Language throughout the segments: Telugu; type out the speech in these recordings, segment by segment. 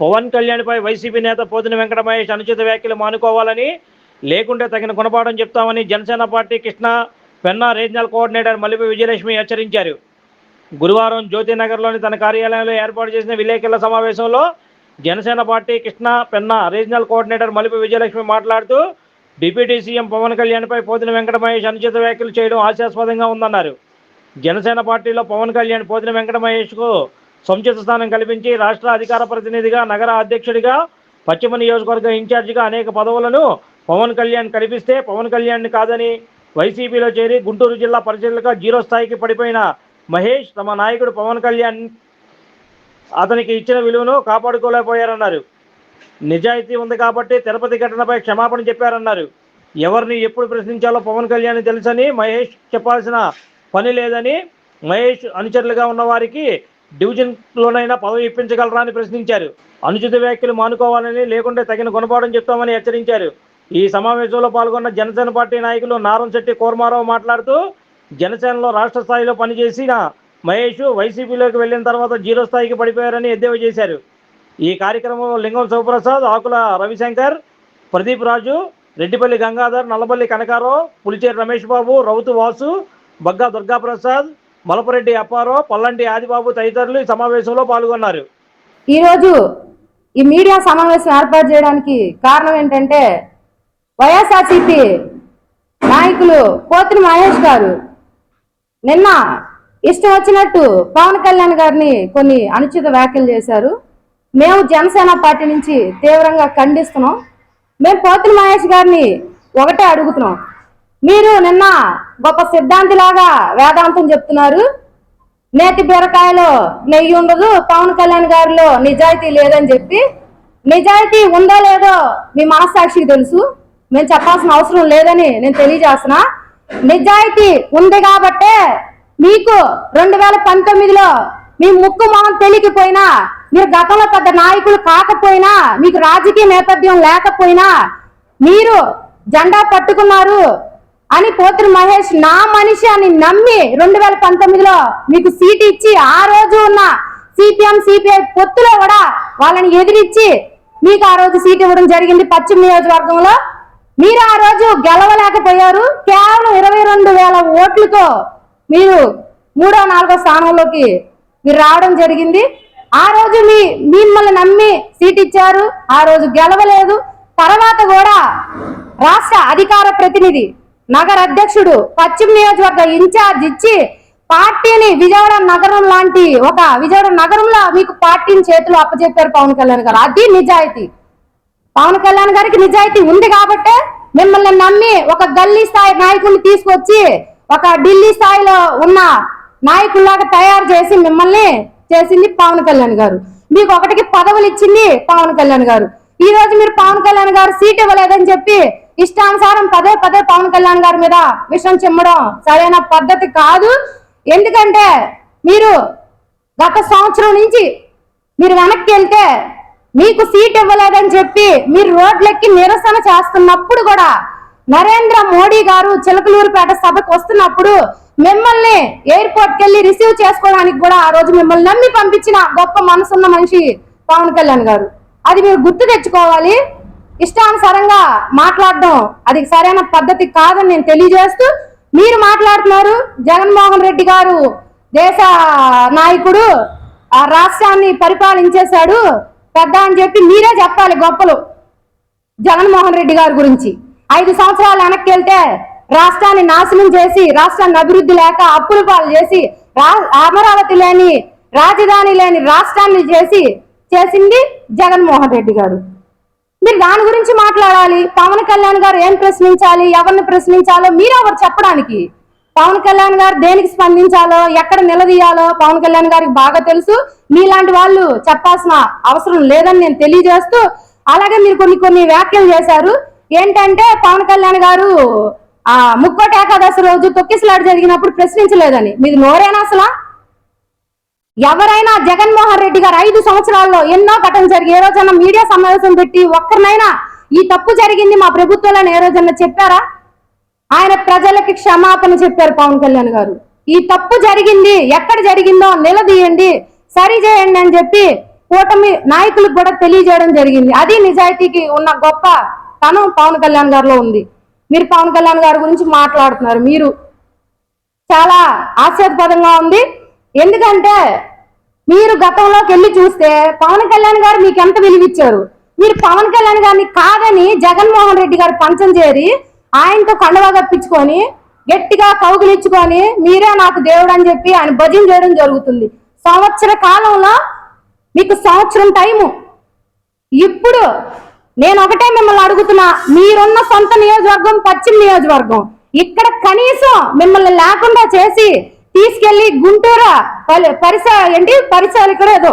పవన్ కళ్యాణ్పై వైసీపీ నేత పోతిన వెంకట మహేష్ అనుచిత వ్యాఖ్యలు మానుకోవాలని లేకుంటే తగిన గుణపాఠం చెప్తామని Janasena party Krishna Penna regional coordinator Mallipi Vijayalakshmi హెచ్చరించారు. గురువారం జ్యోతినగర్లోని తన కార్యాలయంలో ఏర్పాటు చేసిన విలేకరుల సమావేశంలో Janasena party Krishna Penna regional coordinator Malipi Vijayalakshmi మాట్లాడుతూ డిప్యూటీ సీఎం పవన్ కళ్యాణ్పై పోతిన వెంకట మహేష్ అనుచిత వ్యాఖ్యలు చేయడం ఆశాస్పదంగా ఉందన్నారు. జనసేన పార్టీలో పవన్ కళ్యాణ్ పోతిన వెంకట మహేష్కు సముచిత స్థానం కల్పించి రాష్ట్ర అధికార ప్రతినిధిగా నగర అధ్యక్షుడిగా పశ్చిమ నియోజకవర్గ ఇన్ఛార్జిగా అనేక పదవులను పవన్ కళ్యాణ్ కల్పిస్తే పవన్ కళ్యాణ్ కాదని వైసీపీలో చేరి గుంటూరు జిల్లా పరిశీలనగా జీరో స్థాయికి పడిపోయిన మహేష్ తమ నాయకుడు పవన్ కళ్యాణ్ అతనికి ఇచ్చిన విలువను కాపాడుకోలేకపోయారన్నారు. నిజాయితీ ఉంది కాబట్టి తిరుపతి ఘటనపై క్షమాపణ చెప్పారన్నారు. ఎవరిని ఎప్పుడు ప్రశ్నించాలో పవన్ కళ్యాణ్ తెలుసని మహేష్ చెప్పాల్సిన పని లేదని మహేష్ అనుచరులుగా ఉన్న వారికి డివిజన్లోనైనా పదవి ఇప్పించగలరా అని ప్రశ్నించారు. అనుచిత వ్యాఖ్యలు మానుకోవాలని లేకుంటే తగిన గుణపాఠం చెప్తామని హెచ్చరించారు. ఈ సమావేశంలో పాల్గొన్న జనసేన పార్టీ నాయకులు నారంశెట్టి కోర్మారావు మాట్లాడుతూ జనసేనలో రాష్ట్ర స్థాయిలో పనిచేసిన మహేష్ వైసీపీలోకి వెళ్ళిన తర్వాత జీరో స్థాయికి పడిపోయారని ఎద్దేవా చేశారు. ఈ కార్యక్రమంలో లింగం శివప్రసాద్ ఆకుల రవిశంకర్ ప్రదీప్ రాజు రెడ్డిపల్లి గంగాధర్ నల్లపల్లి కనకారావు పులిచేరి రమేష్ బాబు రౌతు వాసు బగ్గా దుర్గాప్రసాద్ మలపరెడ్డి అప్పారావు పల్లంటి ఆదిబాబు తదితరులు ఈ సమావేశంలో పాల్గొన్నారు. ఈరోజు ఈ మీడియా సమావేశం ఏర్పాటు చేయడానికి కారణం ఏంటంటే వైఎస్ఆర్సీపీ నాయకులు పోతిన మహేష్ గారు. నిన్న ఇష్టం వచ్చినట్టు పవన్ కళ్యాణ్ గారిని కొన్ని అనుచిత వ్యాఖ్యలు చేశారు. మేము జనసేన పార్టీ నుంచి తీవ్రంగా ఖండిస్తున్నాం. మేము పోతిన మహేష్ గారిని ఒకటే అడుగుతున్నాం. మీరు నిన్న గొప్ప సిద్ధాంతిలాగా వేదాంతం చెప్తున్నారు. నేతి బీరకాయలో నెయ్యి ఉండదు పవన్ కళ్యాణ్ గారిలో నిజాయితీ లేదని చెప్పి. నిజాయితీ ఉందో లేదో మీ మనస్సాక్షికి తెలుసు. మేము చెప్పాల్సిన అవసరం లేదని నేను తెలియజేస్తున్నా. నిజాయితీ ఉంది కాబట్టే మీకు రెండు వేల పంతొమ్మిదిలో మీ ముక్కు మొహం తెలియకపోయినా మీరు గతంలో పెద్ద నాయకులు కాకపోయినా మీకు రాజకీయ నేపథ్యం లేకపోయినా మీరు జెండా పట్టుకున్నారు. అని పోతురు మహేష్ నా మనిషి అని నమ్మి రెండు వేల పంతొమ్మిదిలో మీకు సీట్ ఇచ్చి ఆ రోజు ఉన్న సిపిఎం సిపిఐ పొత్తులో కూడా వాళ్ళని ఎదిరించి మీకు ఆ రోజు సీట్ ఇవ్వడం జరిగింది పశ్చిమ నియోజకవర్గంలో. మీరు ఆ రోజు గెలవలేకపోయారు. కేవలం ఇరవై రెండు వేల ఓట్లతో మీరు మూడో నాలుగో స్థానంలోకి మీరు రావడం జరిగింది. ఆ రోజు మీ మిమ్మల్ని నమ్మి సీట్ ఇచ్చారు. ఆ రోజు గెలవలేదు. తర్వాత కూడా రాష్ట్ర అధికార ప్రతినిధి నగర అధ్యక్షుడు పశ్చిమ నియోజకవర్గ ఇన్ఛార్జ్ ఇచ్చి పార్టీని విజయవాడ నగరం లాంటి ఒక విజయవాడ నగరంలో మీకు పార్టీని చేతిలో అప్పచెప్పారు పవన్ కళ్యాణ్ గారు. అది నిజాయితీ. పవన్ కళ్యాణ్ గారికి నిజాయితీ ఉంది కాబట్టే మిమ్మల్ని నమ్మి ఒక గల్లీ స్థాయి నాయకుడిని తీసుకొచ్చి ఒక ఢిల్లీ స్థాయిలో ఉన్న నాయకుల్లాగా తయారు చేసి మిమ్మల్ని చేసింది పవన్ కళ్యాణ్ గారు. మీకు ఒకటికి పదవులు ఇచ్చింది పవన్ కళ్యాణ్ గారు. ఈ రోజు మీరు పవన్ కళ్యాణ్ గారు సీట్ ఇవ్వలేదని చెప్పి ఇష్టానుసారం పదే పదే పవన్ కళ్యాణ్ గారి మీద విషయం చిమ్మడం సరైన పద్ధతి కాదు. ఎందుకంటే మీరు గత సంవత్సరం నుంచి మీరు వెనక్కి వెళ్తే మీకు సీట్ ఇవ్వలేదని చెప్పి మీరు రోడ్లెక్కి నిరసన చేస్తున్నప్పుడు కూడా నరేంద్ర మోడీ గారు చిలకలూరుపేట సభకు వస్తున్నప్పుడు మిమ్మల్ని ఎయిర్పోర్ట్కి వెళ్ళి రిసీవ్ చేసుకోవడానికి కూడా ఆ రోజు మిమ్మల్ని నమ్మి పంపించిన గొప్ప మనసున్న మనిషి పవన్ కళ్యాణ్ గారు. అది మీరు గుర్తు తెచ్చుకోవాలి. ఇష్టానుసారంగా మాట్లాడడం అది సరైన పద్ధతి కాదని నేను తెలియజేస్తూ మీరు మాట్లాడుతున్నారు జగన్మోహన్ రెడ్డి గారు దేశ నాయకుడు ఆ రాష్ట్రాన్ని పరిపాలించేశాడు పెద్ద అని చెప్పి మీరే చెప్పాలి గొప్పలు జగన్మోహన్ రెడ్డి గారి గురించి. ఐదు సంవత్సరాలు వెనక్కి వెళ్తే రాష్ట్రాన్ని నాశనం చేసి రాష్ట్రాన్ని అభివృద్ధి లేక అప్పుల పాలు చేసి రా- అమరావతి లేని రాజధాని లేని రాష్ట్రాన్ని చేసి చేసింది జగన్మోహన్ రెడ్డి గారు. మీరు దాని గురించి మాట్లాడాలి. పవన్ కళ్యాణ్ గారు ఏం ప్రశ్నించాలి? ఎవరిని ప్రశ్నించాలో మీరు ఎవరు చెప్పడానికి? పవన్ కళ్యాణ్ గారు దేనికి స్పందించాలో? ఎక్కడ నిలదీయాలో? పవన్ కళ్యాణ్ గారికి బాగా తెలుసు. మీలాంటి వాళ్ళు చెప్పాల్సిన అవసరం లేదని నేను తెలియజేస్తూ అలాగే మీరు కొన్ని కొన్ని వ్యాఖ్యలు చేశారు. ఏంటంటే పవన్ కళ్యాణ్ గారు ఆ ముక్కోటి ఏకాదశి రోజు తొక్కిసలాడు జరిగినప్పుడు ప్రశ్నించలేదని. మీది నోరేనా అసలు? ఎవరైనా జగన్మోహన్ రెడ్డి గారు ఐదు సంవత్సరాల్లో ఎన్నో ఘటన జరిగి ఏ రోజైనా మీడియా సమావేశం పెట్టి ఒక్కరినైనా ఈ తప్పు జరిగింది మా ప్రభుత్వంలో ఏ రోజైనా చెప్పారా? ఆయన ప్రజలకి క్షమాపణ చెప్పారు పవన్ కళ్యాణ్ గారు. ఈ తప్పు జరిగింది ఎక్కడ జరిగిందో నిలదీయండి సరి చేయండి అని చెప్పి కూటమి నాయకులకు కూడా తెలియజేయడం జరిగింది. అది నిజాయితీకి ఉన్న గొప్ప తనం పవన్ కళ్యాణ్ గారిలో ఉంది. మీరు పవన్ కళ్యాణ్ గారి గురించి మాట్లాడుతున్నారు. మీరు చాలా ఆశ్చర్యపదంగా ఉంది. ఎందుకంటే మీరు గతంలోకి వెళ్ళి చూస్తే పవన్ కళ్యాణ్ గారు మీకు ఎంత విలువిచ్చారు? మీరు పవన్ కళ్యాణ్ గారిని కాదని జగన్మోహన్ రెడ్డి గారు పంచం చేరి ఆయనతో కండవా కప్పించుకొని గట్టిగా కౌగులిచ్చుకొని మీరే నాకు దేవుడు అని చెప్పి ఆయన భజన చేయడం జరుగుతుంది. సంవత్సర కాలంలో మీకు సంవత్సరం టైము. ఇప్పుడు నేను ఒకటే మిమ్మల్ని అడుగుతున్నా మీరున్న సొంత నియోజకవర్గం పశ్చిమ నియోజకవర్గం. ఇక్కడ కనీసం మిమ్మల్ని లేకుండా చేసి తీసుకెళ్ళి గుంటూరు పరిస ఏంటి? పరిచాలకుడు ఏదో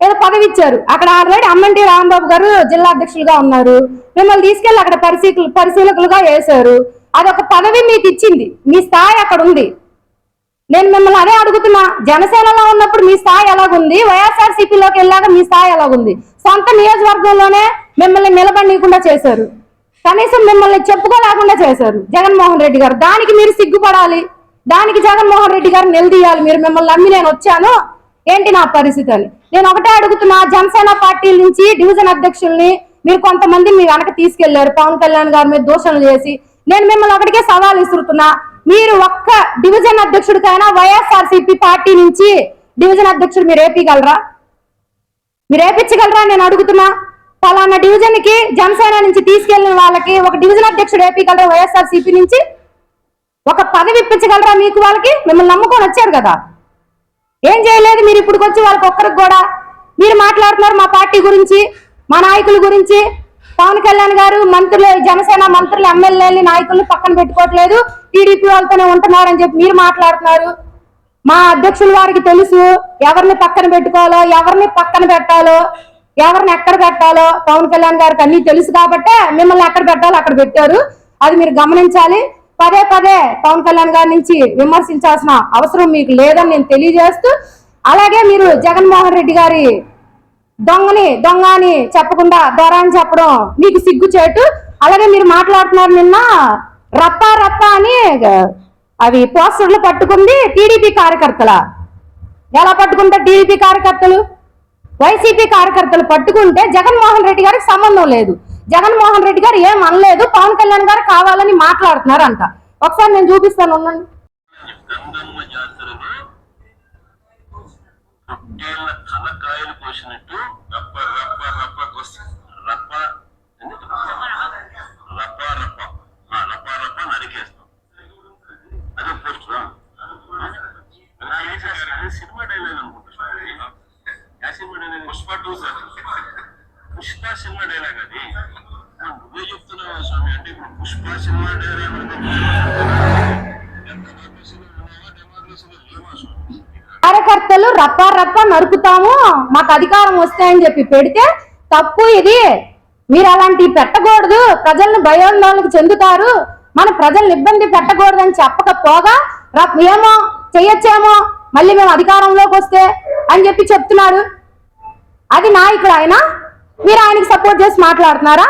ఏదో పదవి ఇచ్చారు. అక్కడ ఆల్రెడీ అమ్మంటి రాంబాబు గారు జిల్లా అధ్యక్షులుగా ఉన్నారు. మిమ్మల్ని తీసుకెళ్ళి అక్కడ పరిశీల పరిశీలకులుగా వేశారు. అదొక పదవి మీకు ఇచ్చింది. మీ స్థాయి అక్కడ ఉంది. నేను మిమ్మల్ని అదే అడుగుతున్నా. జనసేనలో ఉన్నప్పుడు మీ స్థాయి ఎలాగుంది? వైఎస్ఆర్సీపీలోకి వెళ్ళాక మీ స్థాయి ఎలాగుంది? సొంత నియోజకవర్గంలోనే మిమ్మల్ని నిలబడనీయకుండా చేశారు. కనీసం మిమ్మల్ని చెప్పుకోలేకుండా చేశారు జగన్మోహన్ రెడ్డి గారు. దానికి మీరు సిగ్గుపడాలి. దానికి జగన్మోహన్ రెడ్డి గారు నిలదీయాలి. మీరు మిమ్మల్ని నమ్మి నేను వచ్చాను. ఏంటి నా పరిస్థితి అని నేను ఒకటే అడుగుతున్నా జనసేన పార్టీ నుంచి డివిజన్ అధ్యక్షుల్ని మీరు కొంతమంది మీ వెనక తీసుకెళ్ళారు. పవన్ కళ్యాణ్ గారి మీద దూషణలు చేసి. నేను మిమ్మల్ని ఒకటికే సవాల్ ఇస్తున్నా మీరు ఒక్క డివిజన్ అధ్యక్షుడికైనా వైఎస్ఆర్ పార్టీ నుంచి డివిజన్ అధ్యక్షుడు మీరు ఏపీగలరా? మీరు ఏపించగలరా నేను అడుగుతున్నా. పలానా డివిజన్కి జనసేన నుంచి తీసుకెళ్ళిన వాళ్ళకి ఒక డివిజన్ అధ్యక్షుడు ఏపీగలరా వైఎస్ఆర్ నుంచి? ఒక పదవి ఇప్పించగలరా మీకు వాళ్ళకి? మిమ్మల్ని నమ్ముకొని వచ్చారు కదా. ఏం చేయలేదు? మీరు ఇప్పుడు వచ్చి వాళ్ళకి ఒక్కరికి కూడా. మీరు మాట్లాడుతున్నారు మా పార్టీ గురించి మా నాయకుల గురించి. పవన్ కళ్యాణ్ గారు మంత్రులు జనసేన మంత్రులు ఎమ్మెల్యేలు నాయకులు పక్కన పెట్టుకోవట్లేదు. టీడీపీ వాళ్ళతోనే ఉంటున్నారని చెప్పి మీరు మాట్లాడుతున్నారు. మా అధ్యక్షుల వారికి తెలుసు ఎవరిని పక్కన పెట్టుకోవాలో ఎవరిని పక్కన పెట్టాలో ఎవరిని ఎక్కడ పెట్టాలో పవన్ కళ్యాణ్ గారికి అన్ని తెలుసు కాబట్టే మిమ్మల్ని ఎక్కడ పెట్టాలో అక్కడ పెట్టారు. అది మీరు గమనించాలి. పదే పదే పవన్ కళ్యాణ్ గారి నుంచి విమర్శించాల్సిన అవసరం మీకు లేదని నేను తెలియజేస్తూ అలాగే మీరు జగన్మోహన్ రెడ్డి గారి దొంగని దొంగ అని చెప్పకుండా దొర అని చెప్పడం మీకు సిగ్గుచేటు. అలాగే మీరు మాట్లాడుతున్నారు నిన్న రప్ప రప్ప అని అవి పోస్టర్లు పట్టుకుంది టీడీపీ కార్యకర్తల. ఎలా పట్టుకుంటారు టీడీపీ కార్యకర్తలు? వైసీపీ కార్యకర్తలు పట్టుకుంటే జగన్మోహన్ రెడ్డి గారికి సంబంధం లేదు. జగన్మోహన్ రెడ్డి గారు ఏం అనలేదు పవన్ కళ్యాణ్ గారు కావాలని మాట్లాడుతున్నారు అంట ఒకసారి నేను చూపిస్తాను ఉండండి. గంగమ్మ జాతరలో తలకాయలు కోసినట్టు రప్ప రప్ప రప్ప రప్ప కార్యకర్తలు రప్ప రప్ప నరుకుతాము మాకు అధికారం వస్తాయని చెప్పి పెడితే తప్పు ఇది. మీరు అలాంటివి పెట్టకూడదు. ప్రజలను భయోందోళనకు చెందుతారు. మన ప్రజల్ని ఇబ్బంది పెట్టకూడదని చెప్పకపోగా రప్- ఏమో చెయ్యొచ్చేమో మళ్ళీ మేము అధికారంలోకి వస్తే అని చెప్పి చెప్తున్నాడు అది నాయకుడు ఆయన. మీరు ఆయనకి సపోర్ట్ చేసి మాట్లాడుతున్నారా?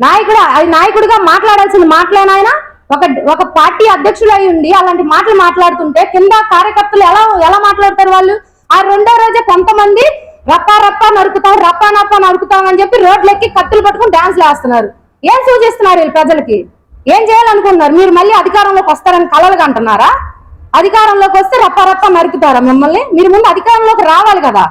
నాయకుడు అది నాయకుడిగా మాట్లాడాల్సింది మాటలేనా ఆయన. ఒక ఒక పార్టీ అధ్యక్షులు అయి ఉండి అలాంటి మాటలు మాట్లాడుతుంటే కింద కార్యకర్తలు ఎలా ఎలా మాట్లాడతారు వాళ్ళు? ఆ రెండో రోజే కొంతమంది రప్పా రప్పా నరుకుతాం రప్పా నప్పా నరుకుతాం అని చెప్పి రోడ్లెక్కి కత్తులు పట్టుకుని డాన్స్ వేస్తున్నారు. ఏం సూచిస్తున్నారు వీళ్ళు ప్రజలకి? ఏం చేయాలనుకుంటున్నారు? మీరు మళ్ళీ అధికారంలోకి వస్తారని కలలుగా అంటున్నారా? అధికారంలోకి వస్తే రప్పా రప్పా నరుకుతారా మిమ్మల్ని? మీరు ముందు అధికారంలోకి రావాలి కదా.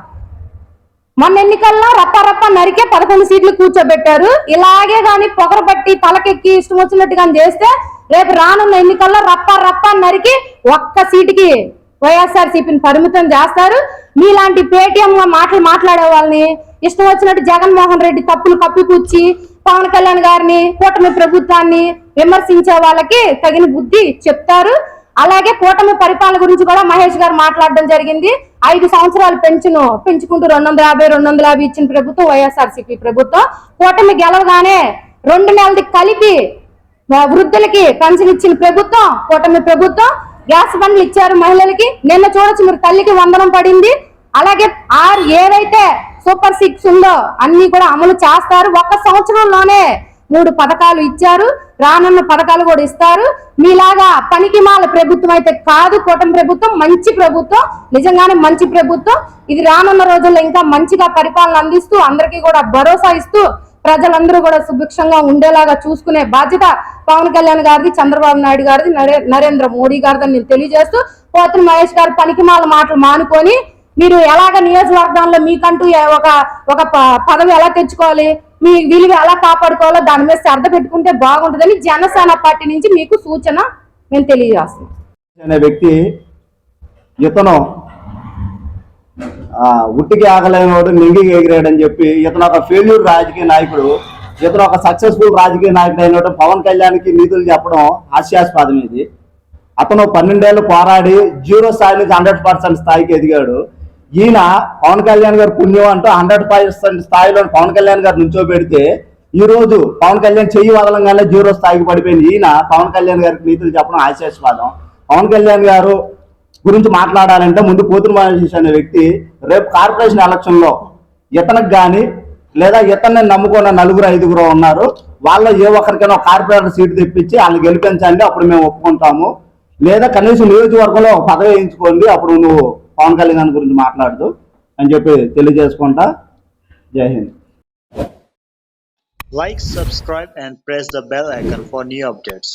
మొన్న ఎన్నికల్లో రప్ప రప్ప నరికే పదకొండు సీట్లు కూర్చోబెట్టారు. ఇలాగే గాని పొగరబట్టి తలకెక్కి ఇష్టం వచ్చినట్టు కానీ చేస్తే రేపు రానున్న ఎన్నికల్లో రప్ప రప్ప నరికి ఒక్క సీటుకి వైఎస్ఆర్ సిపిని పరిమితం చేస్తారు. మీలాంటి పేటీఎం మాటలు మాట్లాడే వాళ్ళని ఇష్టం వచ్చినట్టు జగన్మోహన్ రెడ్డి తప్పులు కప్పిపుచ్చి పవన్ కళ్యాణ్ గారిని కూటమి ప్రభుత్వాన్ని విమర్శించే వాళ్ళకి తగిన బుద్ధి చెప్తారు. అలాగే కూటమి పరిపాలన గురించి కూడా మహేష్ గారు మాట్లాడడం జరిగింది. ఐదు సంవత్సరాలు పెంచును పెంచుకుంటూ రెండు వందల యాభై రెండు వందల యాభై ఇచ్చిన ప్రభుత్వం వైఎస్ఆర్సీపీ ప్రభుత్వం. కూటమి గెలవగానే రెండు నెలలది కలిపి వృద్ధులకి పెన్షన్ ఇచ్చిన ప్రభుత్వం కూటమి ప్రభుత్వం. గ్యాస్ బండ్లు ఇచ్చారు మహిళలకి. నిన్న చూడొచ్చు మీరు తల్లికి వందనం పడింది. అలాగే ఆరు ఏదైతే సూపర్ సిక్స్ ఉందో అన్ని కూడా అమలు చేస్తారు. ఒక్క సంవత్సరంలోనే మూడు పథకాలు ఇచ్చారు. రానున్న పథకాలు కూడా ఇస్తారు. మీలాగా పనికి మాల ప్రభుత్వం అయితే కాదు కూటమి ప్రభుత్వం మంచి ప్రభుత్వం నిజంగానే మంచి ప్రభుత్వం. ఇది రానున్న రోజుల్లో ఇంకా మంచిగా పరిపాలన అందిస్తూ అందరికీ కూడా భరోసా ఇస్తూ ప్రజలందరూ కూడా సుభిక్షంగా ఉండేలాగా చూసుకునే బాధ్యత పవన్ కళ్యాణ్ గారిది చంద్రబాబు నాయుడు గారిది నరేంద్ర మోడీ గారిది నేను తెలియజేస్తూ పోతున్న మహేష్ గారు పనికిమాల మాటలు మానుకొని మీరు ఎలాగ నియోజకవర్గంలో మీకంటూ ఒక ఒక ప- పదవి ఎలా తెచ్చుకోవాలి? మీ విలువ ఎలా కాపాడుకోవాలో దాని మీద శ్రద్ధ పెట్టుకుంటే బాగుంటుందని జనసేన పార్టీ నుంచి మీకు సూచన మేము తెలియజేస్తున్నాం. అనే వ్యక్తి ఇతను ఉట్టికి ఆగలేనివాడు నింగికి ఎగిరాడని చెప్పి ఇతను ఒక ఫెయిల్యూర్ రాజకీయ నాయకుడు ఇతను ఒక సక్సెస్ఫుల్ రాజకీయ నాయకుడు అయినట్టు పవన్ కళ్యాణ్కి నీతులు చెప్పడం హాస్యాస్పదం ఇది అతను పన్నెండేళ్ళు పోరాడి జీరో స్థాయి నుంచి హండ్రెడ్ పర్సెంట్ స్థాయికి ఎదిగాడు. ఈయన పవన్ కళ్యాణ్ గారు పుణ్యం అంటూ హండ్రెడ్ పర్సెంట్ స్థాయిలో పవన్ కళ్యాణ్ గారు నుంచోబెడితే ఈ రోజు పవన్ కళ్యాణ్ చెయ్యి వదలంగానే జీరో స్థాయికి పడిపోయింది. ఈయన పవన్ కళ్యాణ్ గారికి నీతులు చెప్పడం హాస్యాస్పదం పవన్ కళ్యాణ్ గారు గురించి మాట్లాడాలంటే ముందు కూతురు మహేష్ అనే వ్యక్తి రేపు కార్పొరేషన్ ఎలక్షన్లో ఇతనికి కానీ లేదా ఇతన్ని నమ్ముకున్న నలుగురు ఐదుగురు ఉన్నారు. వాళ్ళ ఏ ఒక్కరికైనా కార్పొరేటర్ సీట్ తెప్పించి వాళ్ళని గెలిపించండి అప్పుడు మేము ఒప్పుకుంటాము. లేదా కనీసం నియోజకవర్గంలో ఒక పదవి వేయించుకోండి అప్పుడు నువ్వు పవన్ కళ్యాణ్ గురించి మాట్లాడుతూ అని చెప్పి తెలియజేసుకుంటా జై Hind like subscribe and press the bell icon for new updates